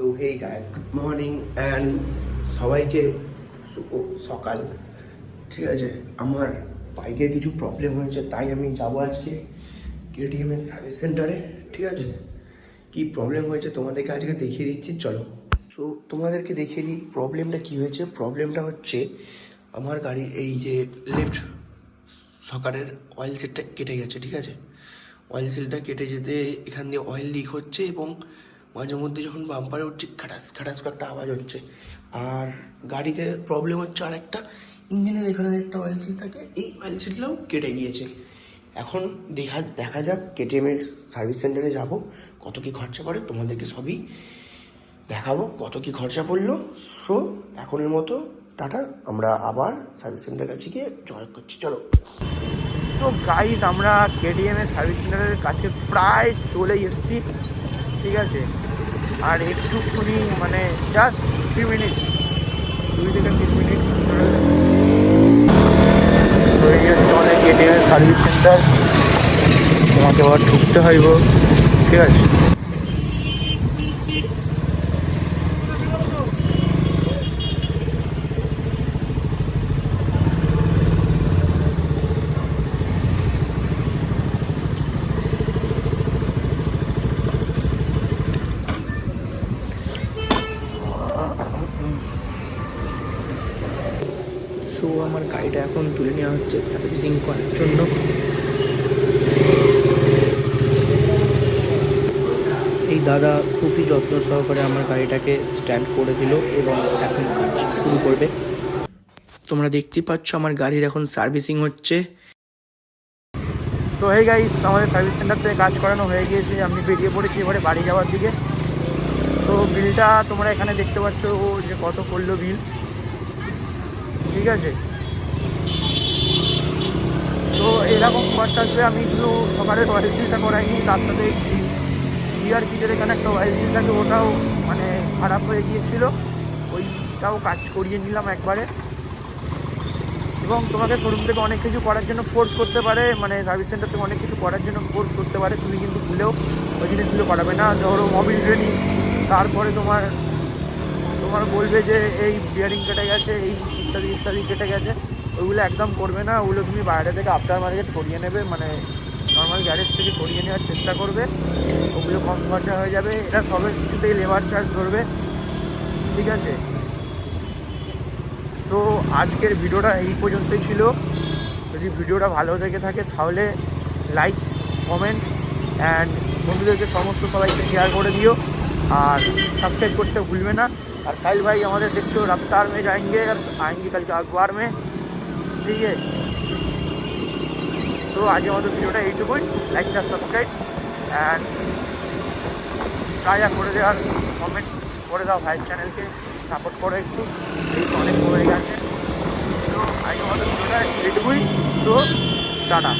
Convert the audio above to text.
So hey guys good morning and সবাইকে সকাল। ঠিক আছে, আমার বাইকের কিছু প্রবলেম হয়েছে, তাই আমি যাব আজকে কেটিএম এর সার্ভিস সেন্টারে ঠিক আছে? কি প্রবলেম হয়েছে তোমাদেরকে আজকে দেখিয়ে দিচ্ছি, চলো। তো তোমাদেরকে দেখিয়ে দিই প্রবলেমটা কি হয়েছে। প্রবলেমটা হচ্ছে আমার গাড়ির এই যে লেফট সকারের অয়েল সিলটা কেটে গেছে, ঠিক আছে? অয়েল সিলটা কেটে যেতে এখান দিয়ে অয়েল লিক হচ্ছে এবং মাঝে মধ্যে যখন বাম্পারে উঠছে, খাটাস খাটাস করে একটা আওয়াজ হচ্ছে। আর গাড়িতে প্রবলেম হচ্ছে আর একটা, ইঞ্জিনের এখানে একটা অয়েল সিল থাকে, এই অয়েল সিলটাও কেটে গিয়েছে। এখন দেখা দেখা যাক কেটিএমের সার্ভিস সেন্টারে যাব, কত কী খরচা পড়ে, তোমাদেরকে সবই দেখাবো, কত কি খরচা পড়ল। সো এখনের মতো, টাটা, আমরা আবার সার্ভিস সেন্টার কাছে গিয়ে যোগাযোগ করছি, চলো। সো গাইজ আমরা কেডিএম এর সার্ভিস সেন্টারের কাছে প্রায় চলেই এসেছি, ঠিক আছে? আর একটুখানি মানে জাস্ট ফিউ মিনিট দুই থেকে তিন মিনিট আমাদের কেডিএম সার্ভিস সেন্টার তোমাকে আবার ঢুকতে হইব। ঠিক আছে? সো আমার গাড়িটা এখন তুলে নেওয়া হচ্ছে সার্ভিসিং করার জন্য। এই দাদা খুবই যত্ন সহকারে আমার গাড়িটাকে স্ট্যান্ড করে দিল এবং এখন কাজ শুরু করবে। তোমরা দেখতেই পাচ্ছ আমার গাড়ির এখন সার্ভিসিং হচ্ছে। তো এই গাইস আমাদের সার্ভিস সেন্টার থেকে কাজ করানো হয়ে গিয়েছে। আমি বেরিয়ে পড়েছি এবারে বাড়ি যাওয়ার দিকে। তো বিলটা তোমরা এখানে দেখতে পাচ্ছ, ও যে কত করল বিল ঠিক আছে? তো এরকম কষ্ট আসবে, আমি শুধু সকালে ওয়াইল সিলটা করাইনি তার সাথে গিয়ার কিটের এখানে একটা ওয়াইল সিল থাকে ওটাও মানে খারাপ হয়ে গিয়েছিল। ওইটাও কাজ করিয়ে নিলাম একবারে। এবং তোমাকে শোরুম থেকে অনেক কিছু করার জন্য ফোর্স করতে পারে মানে সার্ভিস সেন্টার থেকে অনেক কিছু করার জন্য ফোর্স করতে পারে, তুমি কিন্তু ভুলেও ওই জিনিসগুলো করাবে না। ধরো মোবিল ট্রেনিং তারপরে তোমার তোমার বলবে যে এই বিয়ারিং কেটে গেছে, এই ইত্যাদি ইত্যাদি কেটে গেছে, ওইগুলো একদম করবে না। ওগুলো তুমি বাইরে থেকে আফটার মার্কেট করিয়ে নেবে মানে নর্মাল গ্যারেজ থেকে করিয়ে নেওয়ার চেষ্টা করবে। ওগুলো কম খরচা হয়ে যাবে। এটা সবের কিছুতেই লেবার চার্জ ধরবে। ঠিক আছে? তো আজকের ভিডিওটা এই পর্যন্তই ছিল। যদি ভিডিওটা ভালো থেকে থাকে, তাহলে লাইক কমেন্ট অ্যান্ড বন্ধুদেরকে সমস্ত সবাইকে শেয়ার করে দিও। আর সাবস্ক্রাইব করতে ভুলবে না। আর साहिल भाई हमारे देखो रफ्तार में जाएंगे और आएंगे कल के अखबार में ठीक है তো আজ আমাদের ভিডিওটা এইটুকুই লাইক আর সাবস্ক্রাইব অ্যান্ড কাজা করে দেওয়ার কমেন্ট করে দাও ভাইয়ের চ্যানেলকে সাপোর্ট করো একটু এই তো অনেক হয়ে গেছে তো আজ আমাদের ভিডিওটা এইটুকুই তো টাটা